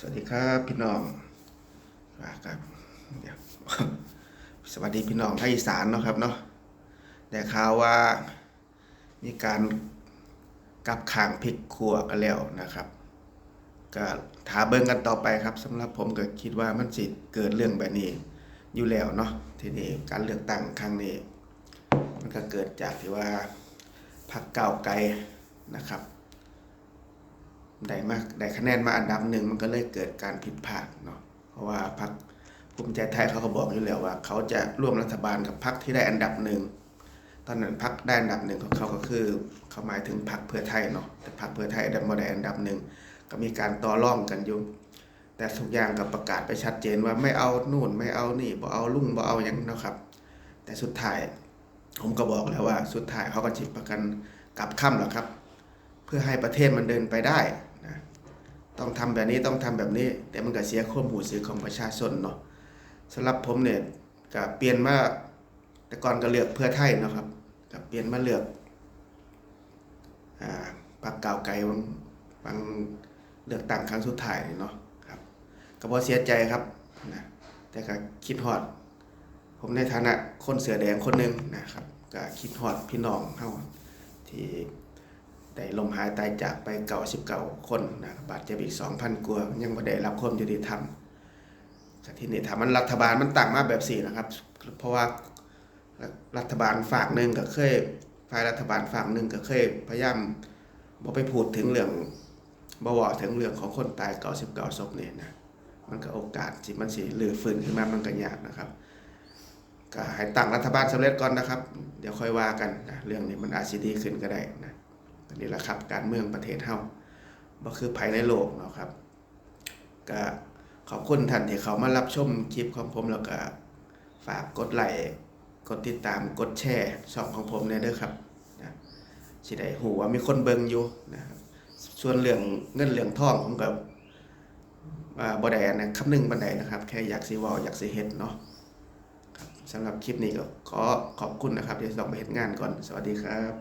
สวัสดีครับพี่น้องอ่าครับเดี๋ยวสวัสดีพี่น้องภาคอีสานเนาะครับเนาะแต่ข่าวว่ามีการกลับข่างพริกขัวกันแล้วนะครับ ก็ถาเบิ่งกันต่อไปครับสำหรับผมก็คิดว่ามันสิเกิดเรื่องแบบนี้อยู่แล้วเนาะทีนี้การเลือกตั้งครั้งนี้ มันก็เกิดจากที่ว่าพรรคก้าไกลนะครับ ได้มากได้คะแนนมาอันดับหนึ่งมันก็เลยเกิดการผิดพลาดเนาะเพราะว่าพรรคภูมิใจไทยเขาก็บอกอยู่แล้วว่า เขาจะร่วมรัฐบาลกับพรรคที่ได้อันดับหนึ่งตอนนั้นพรรคได้อันดับหนึ่งของเขาก็คือเขาหมายถึงพรรคเพื่อไทยเนาะแต่พรรคเพื่อไทยได้มาได้อันดับหนึ่งก็มีการต่อรองกันอยู่แต่ทุกอย่างก็ประกาศไปชัดเจนว่าไม่เอานู่นไม่เอานี่บ่เอาลุ่งบ่เอาหยังเนาะครับ แต่สุดท้ายผมก็บอกแล้วว่า สุดท้ายเขาก็จิบประกันกลับค่ำแหละครับ เพื่อให้ประเทศมันเดินไปได้ นะต้องทำแบบนี้ต้องทำแบบนี้ แต่มันก็เสียความหูสึกของประชาชนเนาะสำหรับผมเนี่ยก็เปลี่ยนมาแต่ก่อนก็เลือกเพื่อไทยเนาะครับก็เปลี่ยนมาเลือกอ่าพรรคก้าวไกลบางบางเลือกตั้งครั้งสุดท้ายเนาะครับก็บ่เสียใจครับนะแต่ก็คิดฮอด ผมในฐานะคนเสือแดงคนหนึ่งนะครับก็คิดฮอดพี่น้องเฮาที่ ได้ลมหายตายจากไปเก่าสิบเก่าคนนะบาดเจ็บอีกสองพันกว่ายังไม่ได้รับความยุติธรรมที่นี่ถามมันรัฐบาลมันต่างมาแบบสี่นะครับ เพราะว่ารัฐบาลฝากหนึ่งก็เคยฝ่ายรัฐบาลฝากหนึ่งก็เคยพยายามบ่ไปพูดถึงเรื่องบ่ว่าถึงเรื่องของคนตายเก่าสิบเก่าศพเนี่ยนะมันก็โอกาสที่มันสิหลือฟื้นขึ้นมามันก็ยากนะครับก็ให้ตั้งรัฐบาลสำเร็จก่อนนะครับ เดี๋ยวค่อยว่ากันนะเรื่องนี้มันอาจสิดีขึ้นก็ได้นะ อันนี้แหละครับการเมืองประเทศเฮาบ่คือภัยในโลกเนาะครับก็ขอบคุณท่านที่เขามารับชมคลิปของผมแล้วก็ฝากกดไลค์กดติดตามกดแชร์ช่องของผมเนี่ยเด้อครับนะสิได้หูว่ามีคนเบิ่งอยู่นะครับส่วนเรื่องเงินเรื่องทองผมก็อ่าบ่ได้นะคำนึงบันไดนะครับ แค่อยากสิว้าอยากสิเฮ็ดเนาะสำหรับคลิปนี้ก็ขอขอบคุณนะครับเดี๋ยวต้องไปเห็นงานก่อน สวัสดีครับ